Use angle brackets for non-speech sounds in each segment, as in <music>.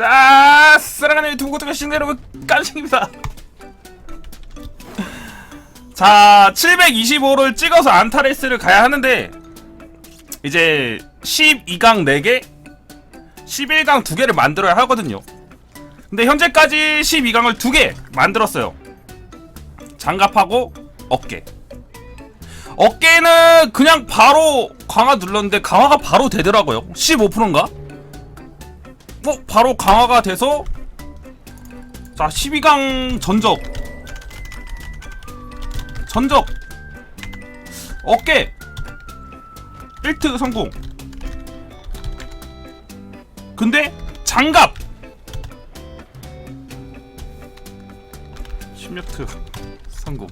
자, 사랑하는 유튜브 구독자 시청자 여러분, 깜짝입니다. 자, 725를 찍어서 안타레스를 가야 하는데, 이제 12강 4개, 11강 2개를 만들어야 하거든요. 근데 현재까지 12강을 2개 만들었어요. 장갑하고 어깨. 어깨는 그냥 바로 강화 눌렀는데 강화가 바로 되더라고요. 15%인가? 어, 바로 강화가 돼서? 자 12강 전적. 전적. 어깨. 1트 성공. 근데 장갑. 16트 성공.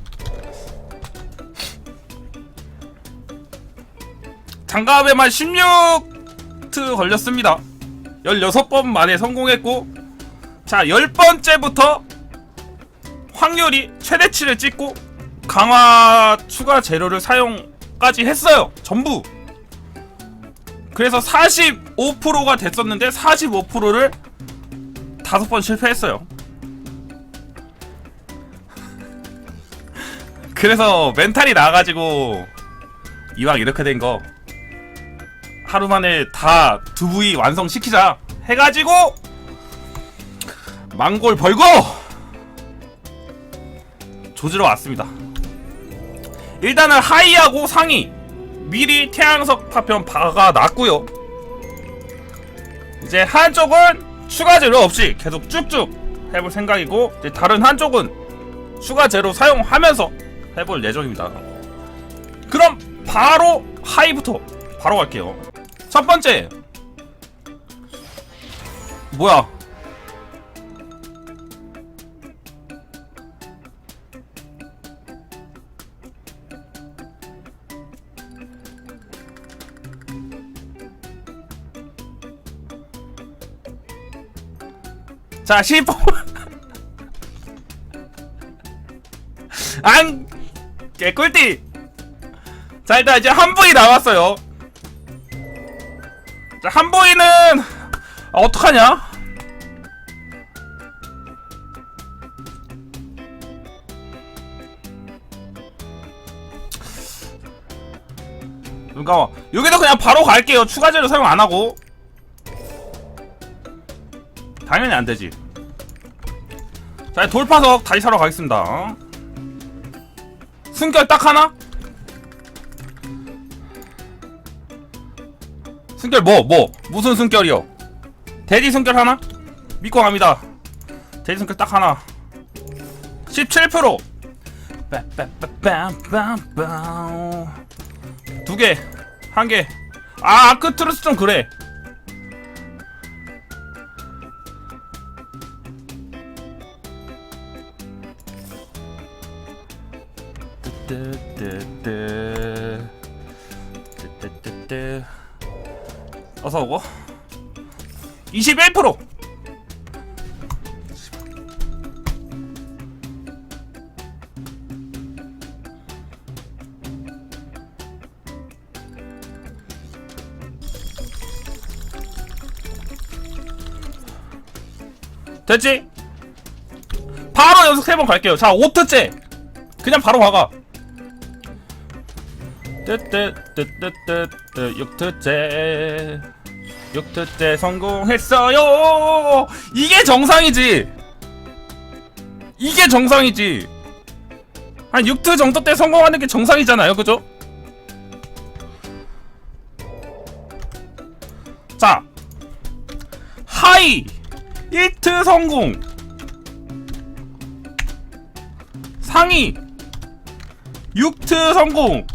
장갑에만 16트 걸렸습니다 16번 만에 성공했고 자 10번째부터 확률이 최대치를 찍고 강화 추가 재료를 사용까지 했어요 전부. 그래서 45%가 됐었는데 45%를 다섯 번 실패했어요. <laughs> 그래서 멘탈이 나가지고 이왕 이렇게 된 거 하루 만에 다 두 부위 완성시키자 해가지고 망골 벌고 조지러 왔습니다. 일단은 하이하고 상이 미리 태양석 파편 박아놨고요. 이제 한쪽은 추가 재료 없이 계속 쭉쭉 해볼 생각이고 이제 다른 한쪽은 추가 재료 사용하면서 해볼 예정입니다. 그럼 바로 하이부터 바로 갈게요. 첫 번째 뭐야? 자 10분 안 <laughs> 개꿀띠! 자 일단 이제 한 부위 나왔어요. 자, 한 보이는 아, 어떡하냐? 잠깐만 여기도 그냥 바로 갈게요. 추가 재료 사용 안 하고. 당연히 안 되지. 자 돌파석 다시 사러 가겠습니다. 숨결 딱 하나? 숨결 뭐? 뭐? 무슨 숨결이요? 대리 숨결 하나? 믿고 갑니다. 대리 숨결 딱 하나. 17%두 개, 한 개. 아, 끝으로서 좀 그래. 뜨뜨뜨뜨. 어서 오고 21% 됐지? 바로 연속 3번 갈게요. 자 5트째 그냥 바로 가가 뜨뜨뜨뜨뜨뜨 6트째 6트째 성공했어요. 이게 정상이지. 이게 정상이지. 한 6트 정도 때 성공하는 게 정상이잖아요. 그죠? 자. 하이 1트 성공 상위 6트 성공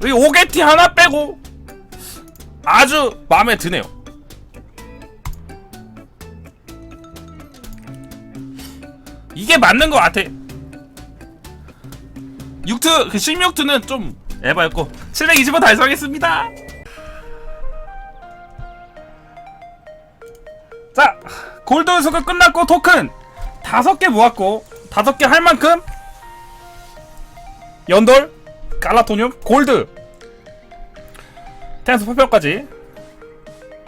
여기 오게티 하나 빼고 아주 마음에 드네요. 이게 맞는 것 같아. 6트, 그 16트는 좀 에바였고 720원 달성했습니다. 자, 골드 수급 끝났고 토큰 다섯 개 모았고 다섯 개 할 만큼 연돌, 갈라토늄, 골드 태양수 파편까지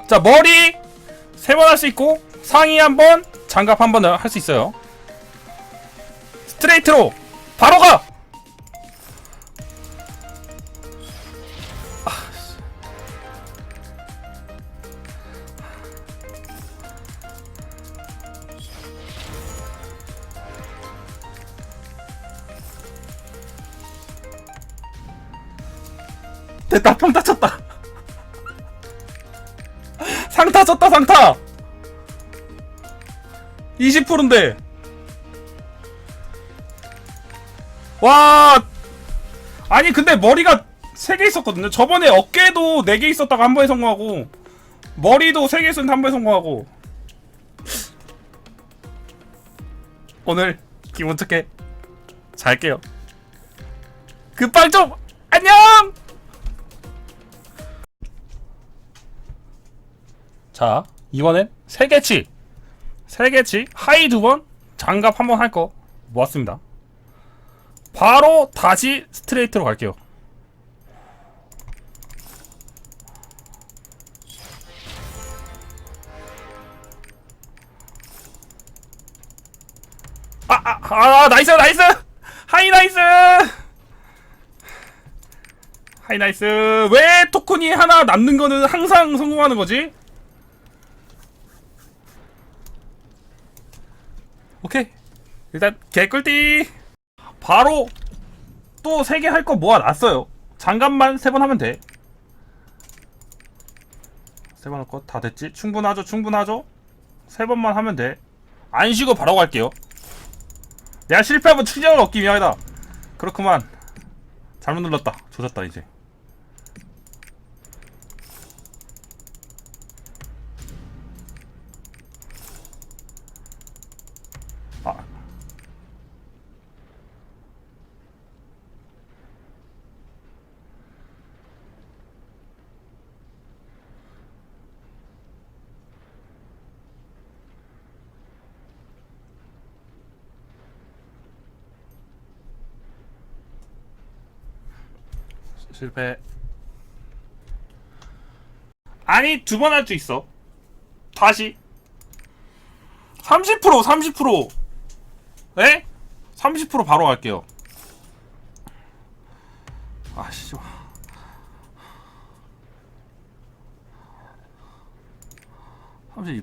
자 머리 세 번 할 수 있고 상위 한 번, 장갑 한번할수 있어요. 스트레이트로 바로 가. 됐다 평타 쳤다. <laughs> 상타 쳤다 상타! 20%인데. 와! 아니 근데 머리가 3개 있었거든요. 저번에 어깨도 4개 있었다가 한 번에 성공하고 머리도 3개 있었는데 한 번에 성공하고. 오늘 기분 좋게 잘게요. 급방 좀! 안녕 자 이번엔 세개치 세개치 하이 두 번 장갑 한 번 할 거 모았습니다 바로 다시 스트레이트로 갈게요 아, 아, 아, 나이스, 나이스! 하이, 나이스! 하이, 나이스! 왜 토큰이 하나 남는 거는 항상 성공하는 거지? 오케이. 일단, 개꿀띠! 바로 또 세 개 할 거 모아놨어요. 장갑만 세 번 하면 돼. 세 번 할 거 다 됐지? 충분하죠? 충분하죠? 세 번만 하면 돼. 안 쉬고 바로 갈게요. 내가 실패하면 충격을 얻기 위하다. 그렇구만. 잘못 눌렀다. 조졌다 이제. 실패. 아니 두 번 할 수 있어. 다시. 30% 30%. 네? 30% 바로 갈게요. 아씨.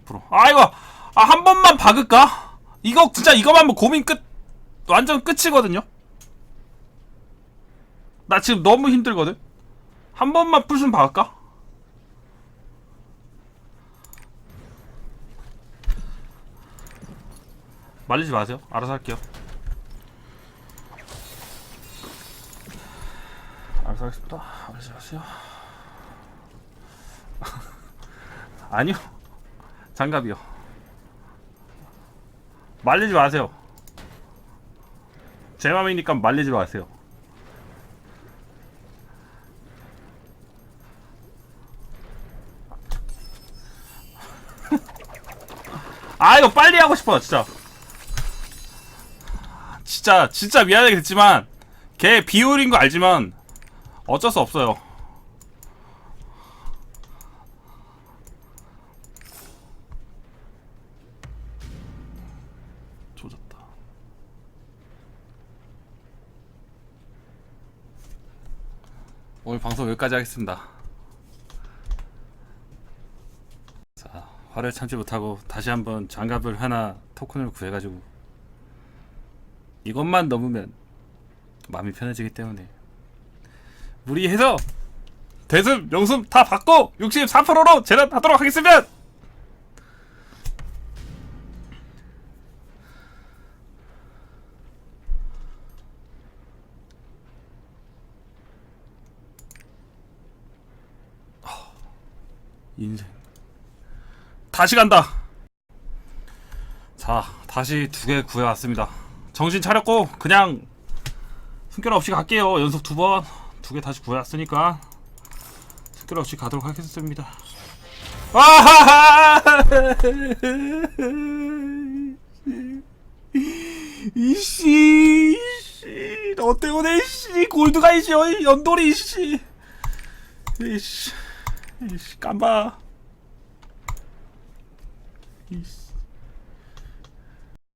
프로. 아 이거 아 한 번만 박을까? 이거 진짜 이거만 뭐 고민 끝 완전 끝이거든요. 나 지금 너무 힘들거든. 한 번만 풀좀 박을까? 말리지 마세요. 알아서 할게요. 알아서 하겠습니다. 말리지 마세요. <laughs> 아니요. 장갑이요. 말리지 마세요. 제 맘이니까 말리지 마세요. 아 이거 빨리 하고 싶어 진짜. 진짜 진짜 미안하게 됐지만 걔 비율인 거 알지만 어쩔 수 없어요. 조졌다. 오늘 방송 여기까지 하겠습니다 자, 화를 참지 못하고 다시 한번 장갑을 하나 토큰을 구해가지고 이것만 넘으면 마음이 편해지기 때문에 무리해서 대숨, 명숨 다 받고 64%로 재단하도록 하겠습니다. 인생 다시 간다. 자, 다시 두 개 구해왔습니다. 정신 차렸고 그냥 숨결 없이 갈게요. 연속 두 번, 두 개 다시 구해왔으니까 숨결 없이 가도록 하겠습니다. 와하하! 이씨, 이씨, 너 때문에 이씨 골드가 이씨 연돌이 이씨, 이씨, 이씨 깜바. 이씨.